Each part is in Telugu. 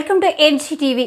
Welcome to ఎన్సీటీవీ.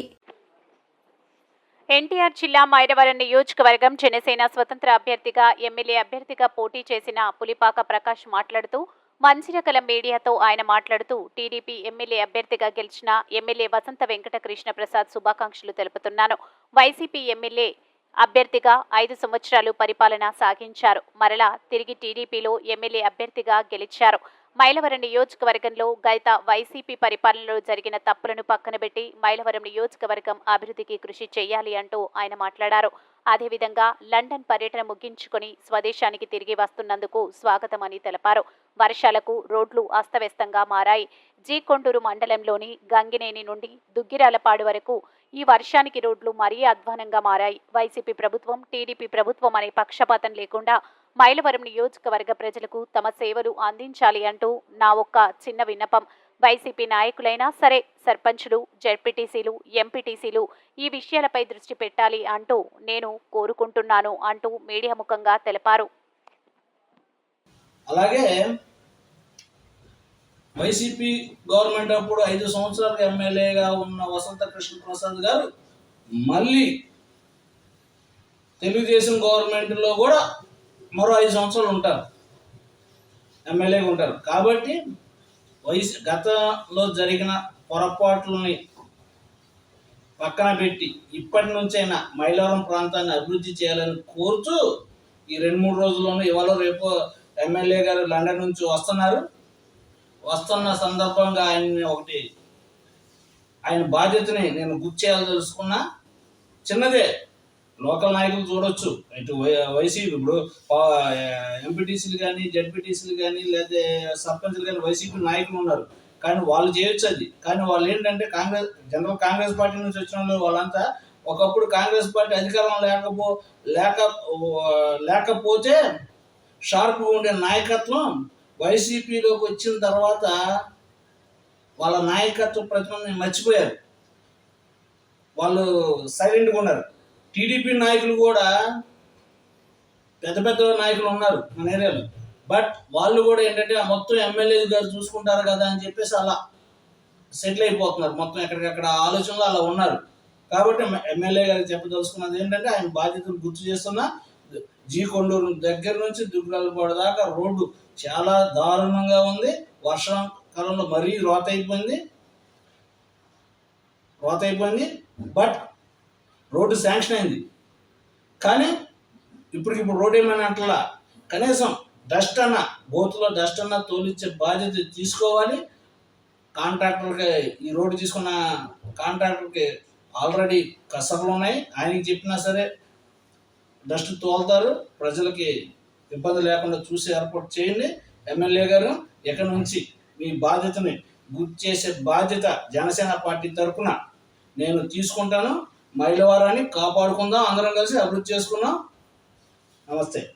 ఎన్టీఆర్ జిల్లా మైరవరం నియోజకవర్గం జనసేన స్వతంత్ర అభ్యర్థిగా ఎమ్మెల్యే అభ్యర్థిగా పోటీ చేసిన పులిపాక ప్రకాష్ మాట్లాడుతూ మంచిరకల మీడియాతో ఆయన మాట్లాడుతూ టీడీపీ ఎమ్మెల్యే అభ్యర్థిగా గెలిచిన ఎమ్మెల్యే వసంత వెంకట కృష్ణ ప్రసాద్ శుభాకాంక్షలు తెలుపుతున్నాను. వైసీపీ ఎమ్మెల్యే అభ్యర్థిగా ఐదు సంవత్సరాలు పరిపాలన సాగించారు. మరలా తిరిగి టీడీపీలో ఎమ్మెల్యే అభ్యర్థిగా గెలిచారు. మైలవరం నియోజకవర్గంలో గత వైసీపీ పరిపాలనలో జరిగిన తప్పులను పక్కనబెట్టి మైలవరం నియోజకవర్గం అభివృద్ధికి కృషి చేయాలి అంటూ ఆయన మాట్లాడారు. అదేవిధంగా లండన్ పర్యటన ముగించుకొని స్వదేశానికి తిరిగి వస్తున్నందుకు స్వాగతమని తెలిపారు. వర్షాలకు రోడ్లు అస్తవ్యస్తంగా మారాయి. జీకొండూరు మండలంలోని గంగినేని నుండి దుగ్గిరాలపాడు వరకు ఈ వర్షానికి రోడ్లు మరీ అధ్వానంగా మారాయి. వైసీపీ ప్రభుత్వం టీడీపీ ప్రభుత్వం అనే పక్షపాతం లేకుండా మైలవరం నియోజకవర్గ ప్రజలకు తమ సేవలు అందించాలి అంటూ నా ఒక్క చిన్న విన్నపం. వైసీపీ నాయకులైనా సరే సర్పంచులు జెడ్పీటీసీలు ఎంపీటీసీలు ఈ విషయాలపై దృష్టి పెట్టాలి అంటూ నేను కోరుకుంటున్నాను అంటూ మీడియా ముఖంగా తెలిపారు. అలాగే వైసీపీ గవర్నమెంట్ అప్పుడు ఐదు సంవత్సరాలు ఎమ్మెల్యేగా ఉన్న వసంత కృష్ణ ప్రసాద్ గారు మళ్ళీ తెలుగుదేశం గవర్నమెంట్లో కూడా మరో ఐదు సంవత్సరాలు ఉంటారు. ఎమ్మెల్యేగా ఉంటారు. కాబట్టి వయసు గతంలో జరిగిన పొరపాట్లని పక్కన పెట్టి ఇప్పటి నుంచైనా మైలవరం ప్రాంతాన్ని అభివృద్ధి చేయాలని కోరుతూ ఈ రెండు మూడు రోజుల్లోనూ ఇవాళ రేపు ఎమ్మెల్యే గారు లండన్ నుంచి వస్తున్నారు. వస్తున్న సందర్భంగా ఆయన్ని ఒకటి ఆయన బాధ్యతని నేను గుర్తు చేయాలి తెలుసుకున్నా. చిన్నదే లోకల్ నాయకులు చూడొచ్చు. ఇటు వై- వైసీపీ ఇప్పుడు ఎంపీటీసీలు కానీ జడ్పీటీసీలు కానీ లేదా సర్పంచ్లు కానీ వైసీపీ నాయకులు ఉన్నారు. కానీ వాళ్ళు చేయొచ్చు అది. కానీ వాళ్ళు ఏంటంటే కాంగ్రెస్ జనరల్ కాంగ్రెస్ పార్టీ నుంచి వచ్చిన వాళ్ళు వాళ్ళంతా ఒకప్పుడు కాంగ్రెస్ పార్టీ అధికారం లేకపో లేక లేకపోతే షార్ప్గా ఉండే నాయకత్వం వైసీపీలోకి వచ్చిన తర్వాత వాళ్ళ నాయకత్వ ప్రతిమని మర్చిపోయారు. వాళ్ళు సైలెంట్గా ఉన్నారు. టీడీపీ నాయకులు కూడా పెద్ద పెద్ద నాయకులు ఉన్నారు మన ఏరియాలో. బట్ వాళ్ళు కూడా ఏంటంటే ఆ మొత్తం ఎమ్మెల్యే గారు చూసుకుంటారు కదా అని చెప్పేసి అలా సెటిల్ అయిపోతున్నారు. మొత్తం ఎక్కడికక్కడ ఆలోచనలు అలా ఉన్నారు. కాబట్టి ఎమ్మెల్యే గారికి చెప్పదలుచుకున్నది ఏంటంటే ఆయన బాధ్యతలు గుర్తు చేస్తున్నా జీ కొండూరు దగ్గర నుంచి దుర్గాలపాడ దాకా రోడ్డు చాలా దారుణంగా ఉంది. వర్షాకాలంలో మరీ రోత అయిపోయింది. రోత అయిపోయింది. బట్ రోడ్డు శాంక్షన్ అయింది. కానీ ఇప్పటికిప్పుడు రోడ్ ఏమైనా అంటలా? కనీసం డస్ట్ అన్న బోతులో డస్ట్ అన్న తోలిచ్చే బాధ్యత తీసుకోవాలి. కాంట్రాక్టర్కి ఈ రోడ్డు తీసుకున్న కాంట్రాక్టర్కి ఆల్రెడీ కసర్లు ఉన్నాయి. ఆయనకి చెప్పినా సరే డస్ట్ తోలుతారు. ప్రజలకి ఇబ్బంది లేకుండా చూసి ఏర్పాటు చేయండి. ఎమ్మెల్యే గారు ఎక్కడి నుంచి మీ బాధ్యతని గుర్తు చేసే బాధ్యత జనసేన పార్టీ తరఫున నేను తీసుకుంటాను. మైలవారాన్ని కాపాడుకుందాం. అందరం కలిసి అభివృద్ధి చేసుకుందాం. నమస్తే.